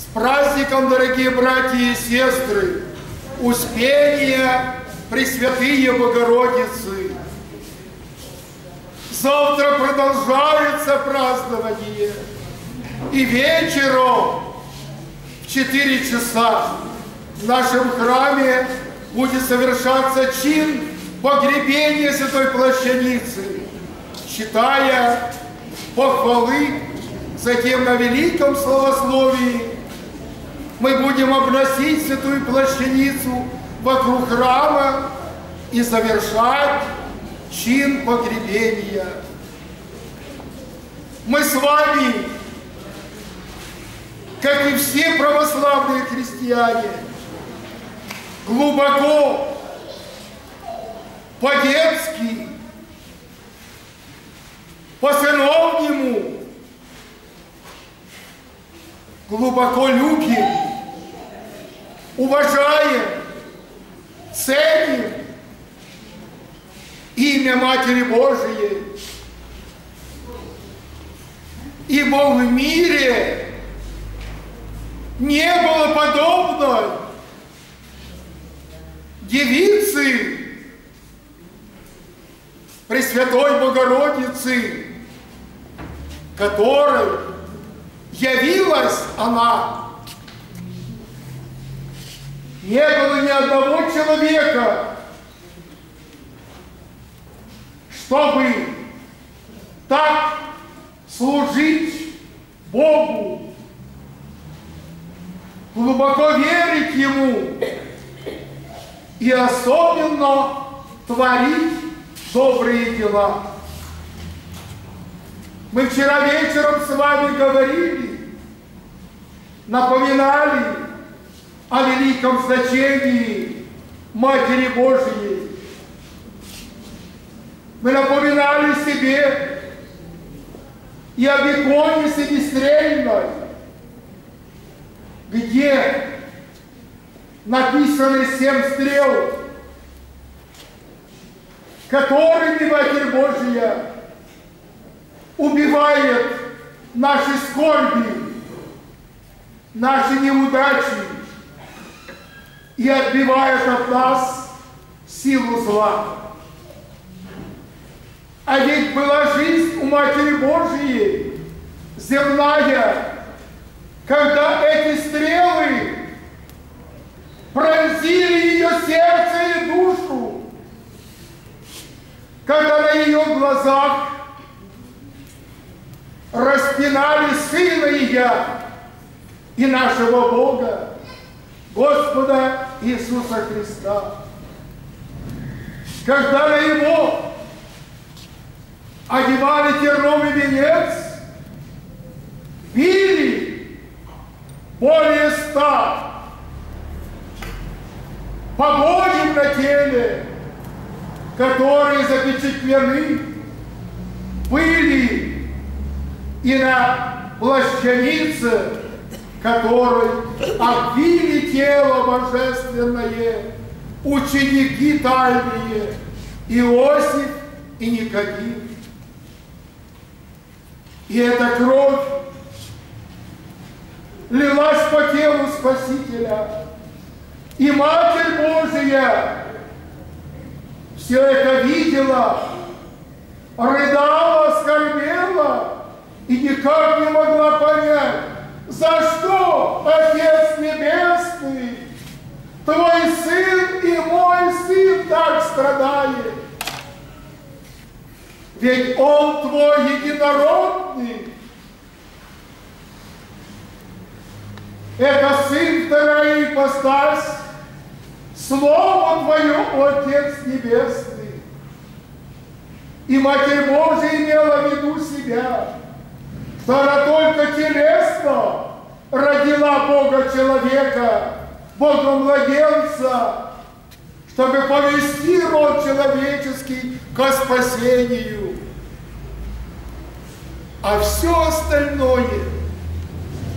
С праздником, дорогие братья и сестры, Успения Пресвятые Богородицы. Завтра продолжается празднование. И вечером в 4 часа в нашем храме будет совершаться чин погребения Святой Плащаницы, читая похвалы, затем на великом словословии мы будем обносить Святую Плащаницу вокруг храма и завершать чин погребения. Мы с вами, как и все православные христиане, глубоко, по-детски, по-сыновнему, глубоко любим, уважаем, ценим имя Матери Божией. Ибо в мире не было подобной девицы, Пресвятой Богородицы, которой явилась она. Не было ни одного человека, чтобы так служить Богу, глубоко верить Ему и особенно творить добрые дела. Мы вчера вечером с вами говорили, напоминали о великом значении Матери Божией. Мы напоминали себе и об иконе Семистрельной, где написаны семь стрел, которыми Матерь Божья убивает наши скорби, наши неудачи и отбивает от нас силу зла. А ведь была жизнь у Матери Божьей, земная, когда эти стрелы пронзили ее сердце и душу, когда на ее глазах распинали Сына ее и нашего Бога, Господа Иисуса Христа. Когда на Его одевали терновый венец, били более ста побоев на теле, которые запечатлены были и на плащанице, которой обвили тело божественное ученики тайные Иосиф и Никодим. И эта кровь лилась по телу Спасителя. И Матерь Божия все это видела, рыдала, скорбела и никак не могла понять, за что Отец Небесный, Твой сын и мой сын так страдает. Ведь он твой единородный. Это сын вторая ипостась, Слово Твое, Отец Небесный. И Матерь Божия имела в виду себя, она только телесно родила Бога человека, Бога младенца, чтобы повести род человеческий к спасению. А все остальное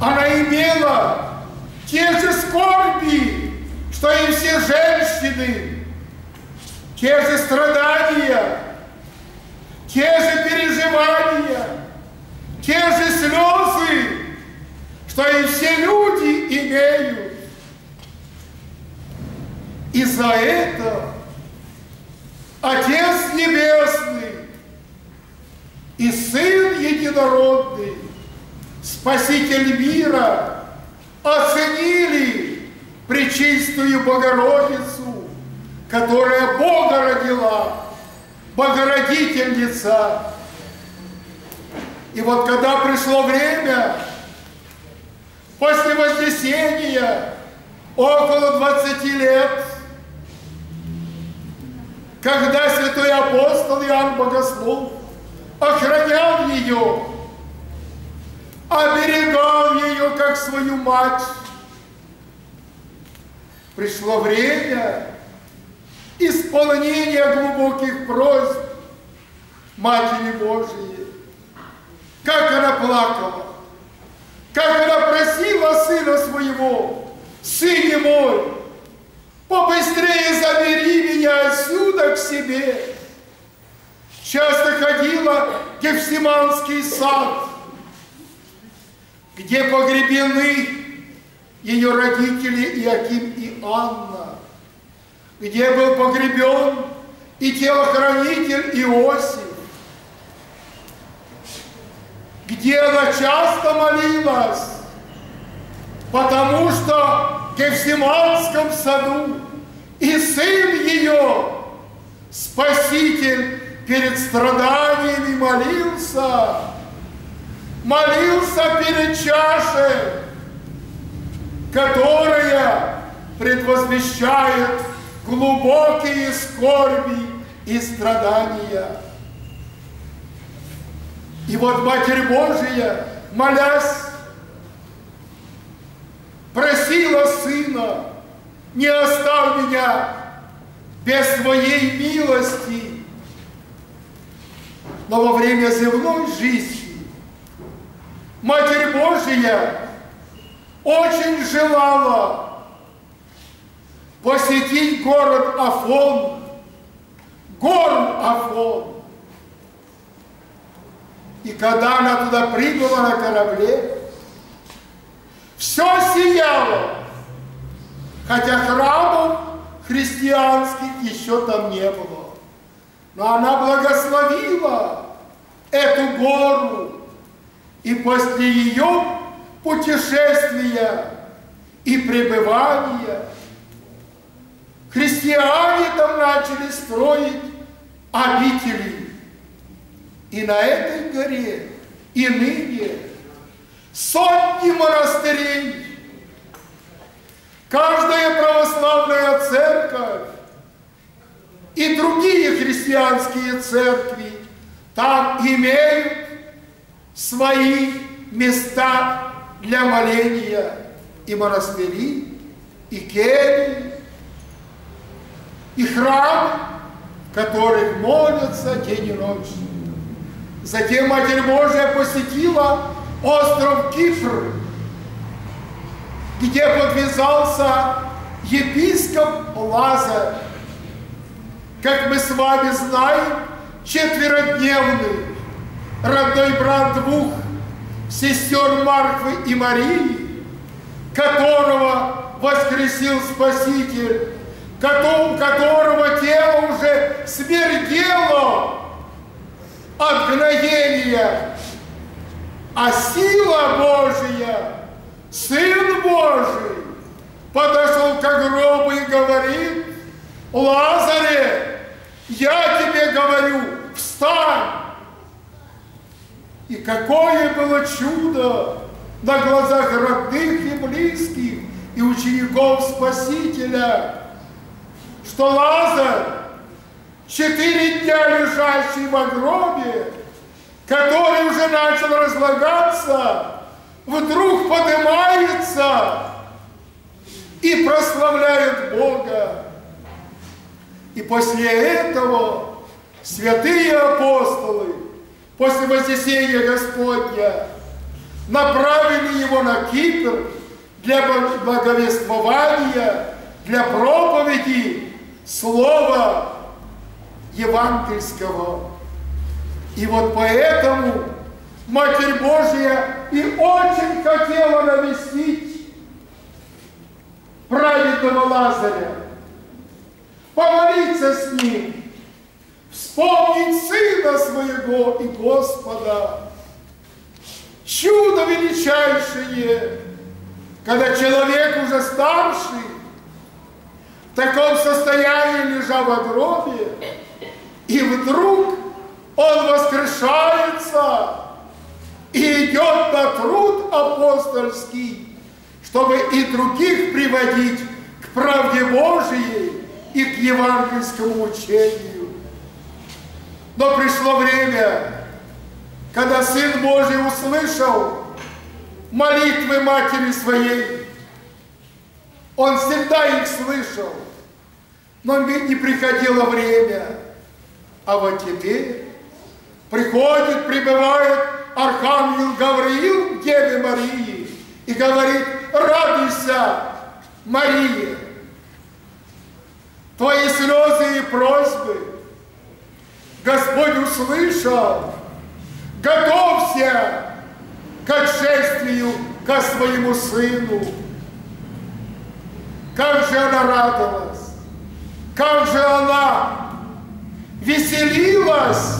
она имела те же скорби, что и все женщины, те же страдания, те же переживания, те же слезы, что и все люди имеют. И за это Отец Небесный и Сын Единородный, Спаситель мира, оценили Пречистую Богородицу, которая Бога родила, Богородительница. И вот когда пришло время, после Вознесения, около 20 лет, когда святой апостол Иоанн Богослов охранял ее, оберегал ее как свою мать, пришло время исполнения глубоких просьб Матери Божией. Как она плакала, как она просила сына своего, «Сыне мой, побыстрее забери меня отсюда к себе!» Часто ходила в Гефсиманский сад, где погребены ее родители Иаким и Анна, где был погребен и телохранитель Иосиф, где она часто молилась, потому что в Гефсиманском саду и сын ее, Спаситель, перед страданиями молился, молился перед чашей, которая предвозвещает глубокие скорби и страдания. И вот Матерь Божия, молясь, просила Сына, не оставь меня без Твоей милости. Но во время земной жизни Матерь Божия очень желала посетить город Афон, город Афон. И когда она туда прибыла на корабле, все сияло, хотя храмов христианских еще там не было. Но она благословила эту гору, и после ее путешествия и пребывания христиане там начали строить обители и на этой горе и ныне сотни монастырей. Каждая православная церковь и другие христианские церкви там имеют свои места для моления и монастыри, и кельи, и храмы, в которых молятся день и ночь. Затем Матерь Божия посетила остров Кипр, где подвязался епископ Лазарь. Как мы с вами знаем, четверодневный родной брат двух сестер Марфы и Марии, которого воскресил Спаситель, которого тело уже смердело от гноения, а сила Божия, Сын Божий, подошел к гробу и говорит, Лазаре, я тебе говорю, встань! И какое было чудо на глазах родных и близких и учеников Спасителя, что Лазарь четыре дня лежащий в гробе, который уже начал разлагаться, вдруг поднимается и прославляет Бога. И после этого святые апостолы, после Вознесения Господня, направили его на Кипр для благовествования, для проповеди Слова евангельского. И вот поэтому Матерь Божья и очень хотела навестить бедного Лазаря, помолиться с ним, вспомнить Сына Своего и Господа. Чудо величайшее, когда человек уже старший, в таком состоянии лежа в гробе, и вдруг он воскрешается и идет на труд апостольский, чтобы и других приводить к правде Божией и к евангельскому учению. Но пришло время, когда Сын Божий услышал молитвы матери своей. Он всегда их слышал, но не приходило время. А вот теперь приходит, прибывает Архангел Гавриил к Деве Марии и говорит, радуйся, Мария, твои слезы и просьбы Господь услышал, готовься к отшествию ко своему сыну. Как же она радовалась, как же она веселилась,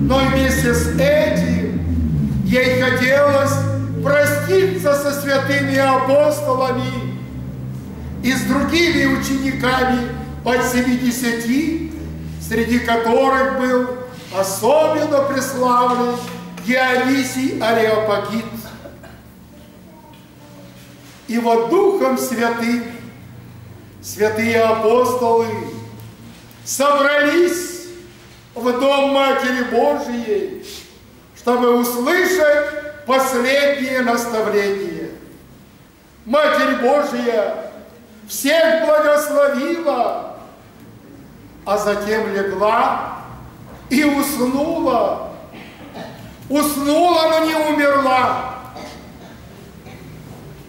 но вместе с этим ей хотелось проститься со святыми апостолами и с другими учениками от 70, среди которых был особенно преславлен Дионисий Ареопагит. И вот Духом Святым святые апостолы собрались в Дом Матери Божией, чтобы услышать последнее наставление. Матерь Божия всех благословила, а затем легла и уснула. Уснула, но не умерла.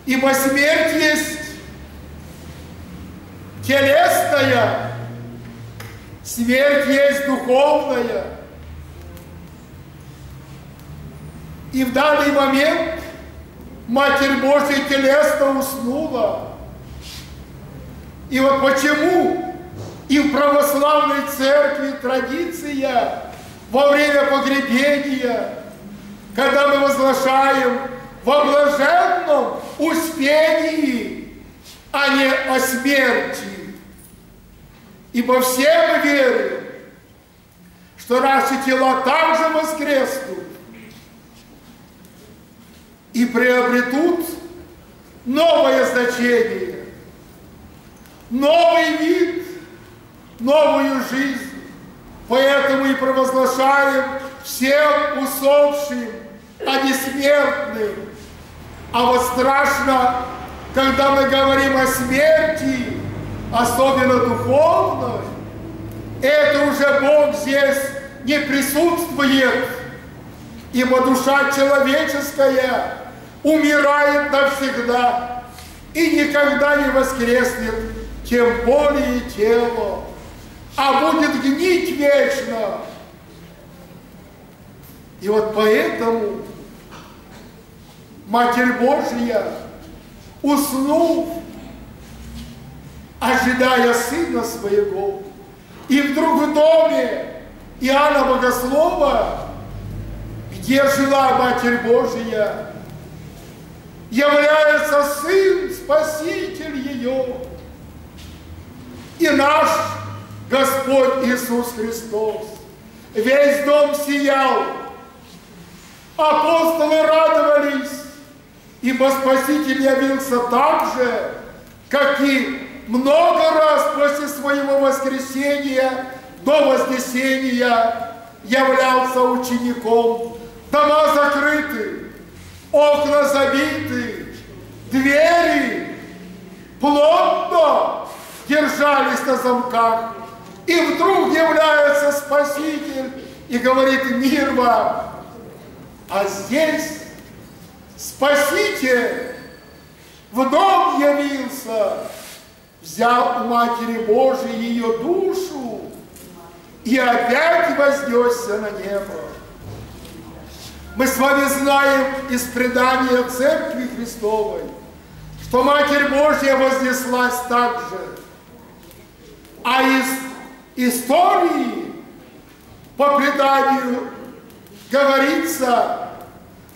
Ибо смерть есть телесная, смерть есть духовная. И в данный момент Матерь Божья телесно уснула. И вот почему и в православной церкви традиция во время погребения, когда мы возглашаем во блаженном успении, а не о смерти. Ибо все мы верим, что наши тела также воскреснут и приобретут новое значение, новый вид, новую жизнь. Поэтому и провозглашаем всем усопшим, а не смертным. А вот страшно, когда мы говорим о смерти, особенно духовной, это уже Бог здесь не присутствует, ибо душа человеческая умирает навсегда и никогда не воскреснет, тем более тело, а будет гнить вечно. И вот поэтому Матерь Божья, уснув, ожидая Сына Своего, и вдруг в доме Иоанна Богослова, где жила Матерь Божия, является Сын, Спаситель ее, и наш Господь Иисус Христос. Весь дом сиял, апостолы радовались, ибо Спаситель явился так же, как и много раз после своего воскресения до вознесения являлся учеником. Дома закрыты, окна забиты, двери плотно держались на замках. И вдруг является Спаситель и говорит, мир вам. А здесь Спаситель в дом явился, взял у Матери Божией ее душу и опять вознесся на небо. Мы с вами знаем из предания Церкви Христовой, что Матерь Божья вознеслась также. А из истории по преданию говорится,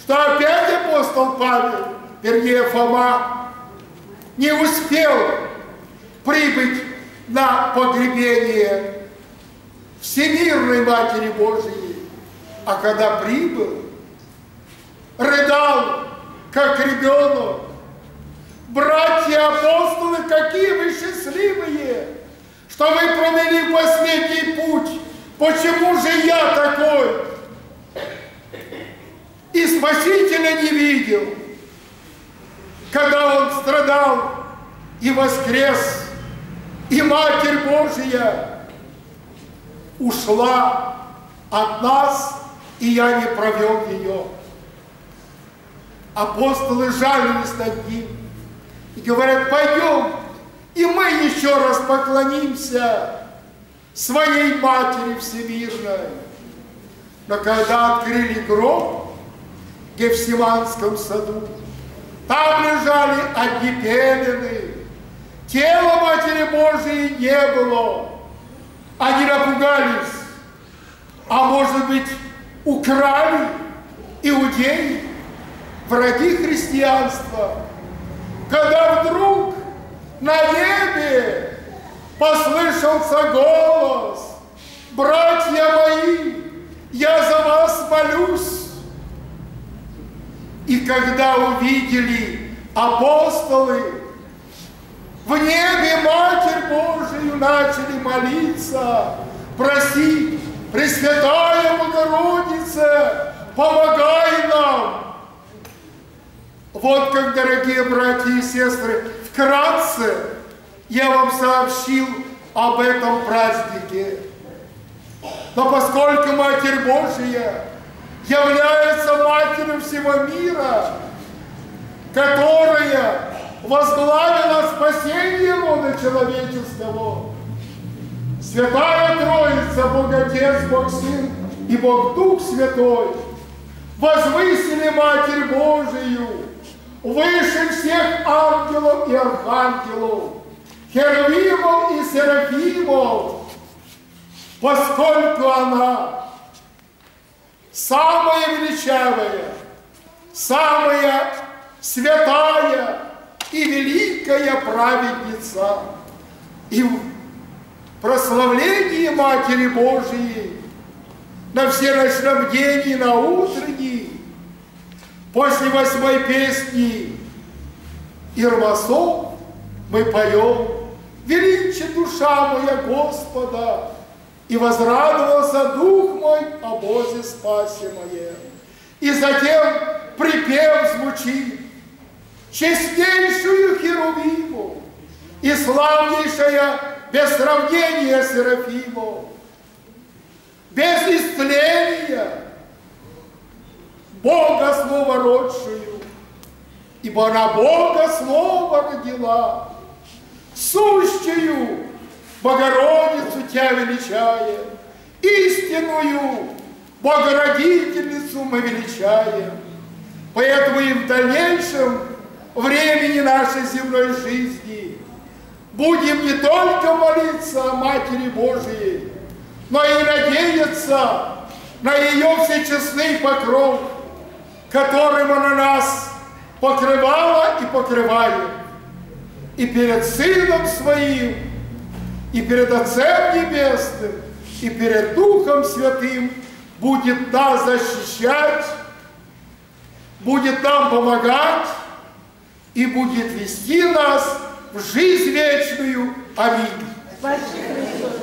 что опять апостол Павел, вернее Фома, не успел прибыть на погребение Всемирной Матери Божией, а когда прибыл, рыдал, как ребенок. Братья апостолы, какие вы счастливые, что вы провели последний путь. Почему же я такой? И Спасителя не видел, когда Он страдал и воскрес, и Матерь Божия ушла от нас, и я не провел ее. Апостолы жалились над ним и говорят, пойдем, и мы еще раз поклонимся своей Матери Всемирной. Но когда открыли гроб в Гефсиманском саду, там лежали одни пелены, тела Матери Божией не было. Они напугались, а может быть украли иудеи враги христианства, когда вдруг на небе послышался голос, братья мои, я за вас молюсь. И когда увидели апостолы, в небе Матерь Божию начали молиться, просить, Пресвятая Богородица, помогай нам, вот как, дорогие братья и сестры, вкратце я вам сообщил об этом празднике. Но поскольку Матерь Божия является Матерью всего мира, которая возглавила спасение рода человеческого, Святая Троица, Бог Отец, Бог Сын и Бог Дух Святой, возвысили Матерь Божию, выше всех ангелов и архангелов, херувимов и серафимов, поскольку она самая величавая, самая святая и великая праведница. И в прославлении Матери Божией на всеночном день и на утренний После восьмой песни Ирмасов мы поем «Величие душа моя Господа, и возрадовался дух мой о Бозе спасе мое». И затем припев звучит «Честнейшую Херувиму и славнейшая без сравнения Серафиму, без истления, Бога Слово родшую, ибо она Бога Слово родила, сущую Богородицу Тебя величаем, истинную Богородительницу мы величаем. Поэтому и в дальнейшем времени нашей земной жизни будем не только молиться о Матери Божией, но и надеяться на ее всечестный покров, которым она нас покрывала и покрывает. И перед Сыном Своим, и перед Отцем Небесным, и перед Духом Святым будет нас защищать, будет нам помогать и будет вести нас в жизнь вечную. Аминь. Спасибо.